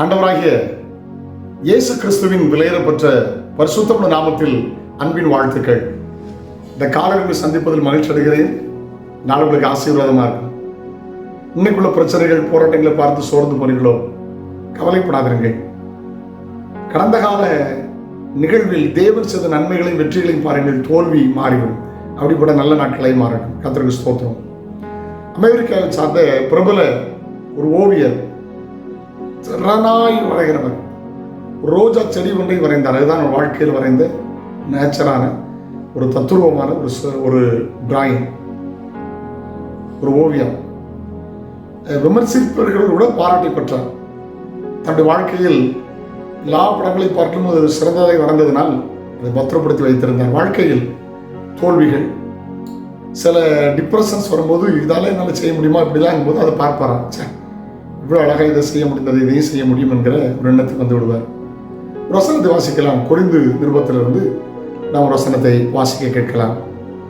ஆண்டவராகிய இயேசு கிறிஸ்துவின் விலையேறப்பட்ட பரிசுத்தமுள்ள நாமத்தில் அன்பின் வாழ்த்துக்கள். இந்த காலங்களை சந்திப்பதில் மகிழ்ச்சி அடைகிறேன். நாள் உங்களுக்கு ஆசீர்வாதமாக இருக்கும். இன்னைக்குள்ள பிரச்சனைகள் போராட்டங்களை பார்த்து சோர்ந்து போனீர்களோ கவலைப்படாதிருங்கள். கடந்த கால நிகழ்வில் தேவன் செய்த நன்மைகளையும் வெற்றிகளையும் பாருங்கள். தோல்வி மாறிவிடும். அப்படிப்பட்ட நல்ல நாட்களை மாறட்டும். கத்தருக்கு ஸ்தோத்திரம். அமெரிக்காவை சார்ந்த பிரபல ஒரு ஓவியர் திறனாய் வரைகிறவர். ரோஜா செடி ஒன்றை வரைந்தார். அதுதான் வாழ்க்கையில் வரைந்த நேச்சரான ஒரு தத்துருவமான ஒரு ஒரு டிராயிங். ஒரு ஓவியம். விமர்சிப்பவர்கள் கூட பாராட்டி பெற்றார். தன்னுடைய வாழ்க்கையில் எல்லா படங்களை பார்க்கும் அது சிறந்ததை வரைந்ததினால் அதை பத்திரப்படுத்தி வைத்திருந்தார். வாழ்க்கையில் தோல்விகள் சில டிப்ரெஷன்ஸ் வரும்போது இதால என்னால் செய்ய முடியுமா இப்படிலாம் போது அதை பார்ப்பாரான் ச்சே இவ்வளோ அழகாக இதை செய்ய முடிந்தது இதையும் செய்ய முடியும் என்கிற ஒரு எண்ணத்துக்கு வந்து விடுவார். வசனத்தை வாசிக்கலாம். கொரிந்து நிருபத்திலிருந்து நாம் வசனத்தை வாசிக்க கேட்கலாம்.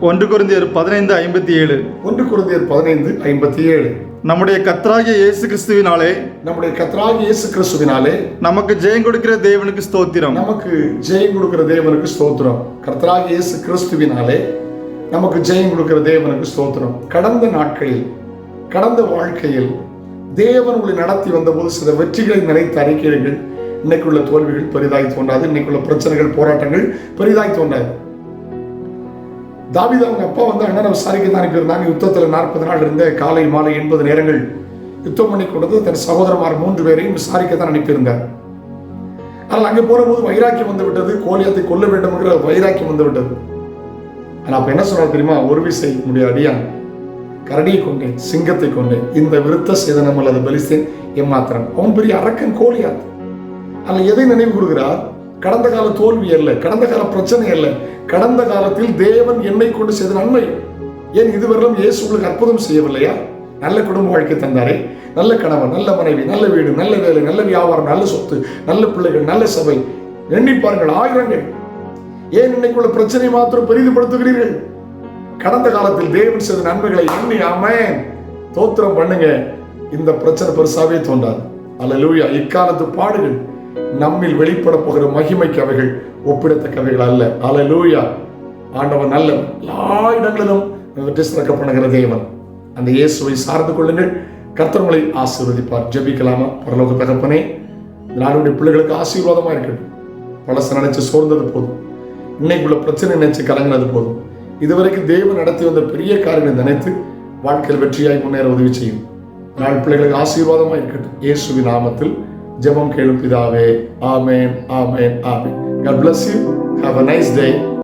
ஒன்று குருந்தியர் பதினைந்து ஐம்பத்தி ஏழு ஒன்று குருந்தியர் பதினைந்து ஐம்பத்தி ஏழு நம்முடைய கர்த்தராகிய இயேசு கிறிஸ்துவினாலே நம்முடைய கத்ராகி இயேசு கிறிஸ்துவினாலே நமக்கு ஜெயம் கொடுக்கிற தேவனுக்கு ஸ்தோத்திரம். நமக்கு ஜெயம் கொடுக்கிற தேவனுக்கு ஸ்தோத்திரம். கர்த்தராகி இயேசு கிறிஸ்துவினாலே நமக்கு ஜெயம் கொடுக்கிற தேவனுக்கு ஸ்தோத்திரம். கடந்த நாட்களில் கடந்த வாழ்க்கையில் தேவன் உங்களை நடத்தி வந்தபோது சில வெற்றிகளை நினைத்து அறிக்கைகள் இன்னைக்குள்ள தோல்விகள் பெரிதாய் தோன்றாது. இன்னைக்குள்ள பிரச்சனைகள் போராட்டங்கள் பெரிதாய் தோன்றாது. தாவீது அவங்க அப்பா வந்து அண்ணனை விசாரிக்க தான் அனுப்பியிருந்தாங்க யுத்தத்தில் நாற்பது நாள் இருந்த காலை மாலை எண்பது நேரங்கள் யுத்தம் பண்ணி கொண்டது. தன் சகோதரமார் மூன்று பேரையும் விசாரிக்க தான் அனுப்பியிருந்தார். ஆனால் அங்கே போகும்போது வைராக்கியம் வந்து விட்டது கோலியத்தை கொல்ல வேண்டும் என்கிற வைராக்கியம் வந்து விட்டது ஆனால் அப்போ என்ன சொன்னார் தெரியுமா? ஒரு விசை முடியாது அடியான். கரடியை கொண்டு சிங்கத்தை கொண்டு இந்த விருத்த சேதனம் அல்லது பலிஸ்தேன் எம்மாத்திரம் அவன் பெரிய அரக்கன் கோலியாத். அல்ல எதை நினைவு கூறுகிறார்? கடந்த கால தோல்வி அல்ல கடந்த கால பிரச்சனை அல்ல. கடந்த காலத்தில் தேவன் என்னை கொண்டு செய்த நன்மை. ஏன் இதுவரையிலும் இயேசு உங்களுக்கு அற்புதம் செய்யவில்லையா? நல்ல குடும்ப வாழ்க்கை தந்தாரே. நல்ல கணவன் நல்ல மனைவி நல்ல வீடு நல்ல வேலை நல்ல வியாபாரம் நல்ல சொத்து நல்ல பிள்ளைகள் நல்ல சபை. எண்ணி பாருங்கள் ஆயிரங்கள். ஏன் இன்னைக்குள்ள பிரச்சனை மாத்திரம் பெரிதுபடுத்துகிறீர்கள்? கடந்த காலத்தில் தேவன் செய்த நன்மைகளை எண்ணி ஆமென். தோத்திரம் பண்ணுங்க. இந்த பிரச்சனை பெருசாவே தோன்றாது. அல்லேலூயா. இக்காலத்து பாடுகள் நம்மில் வெளிப்பட போகிற மகிமைக்கு அவைகள் ஒப்பிடத்தக்கவைகள் அல்ல. அல்லேலூயா. ஆண்டவன் நல்ல எல்லா இடங்களிலும் வெற்றி பண்ணுகிற தேவன். அந்த இயேசுவை சார்ந்து கொள்ளுங்கள். கர்த்தவங்களை ஆசீர்வதிப்பார். ஜபிக்கலாமா? பரலோக தகப்பனே நாடுடைய பிள்ளைகளுக்கு ஆசீர்வாதமா இருக்கட்டும் பழச நினைச்சு சோர்ந்தது போதும். இன்னைக்குள்ள பிரச்சனை நினைச்சு கலங்கினது போதும். இதுவரைக்கும் தேவன் நடத்தி வந்த பெரிய காரியங்களை நினைத்து வாழ்க்கையில் வெற்றியாய் முன்னேற உதவி செய்யும் நாள் பிள்ளைகளுக்கு ஆசீர்வாதமா இருக்கட்டும் இயேசுவின் நாமத்தில் ஜெபம் கேளும் பிதாவே ஆமேன் ஆமேன் ஆமேன் God bless you. Have a nice day.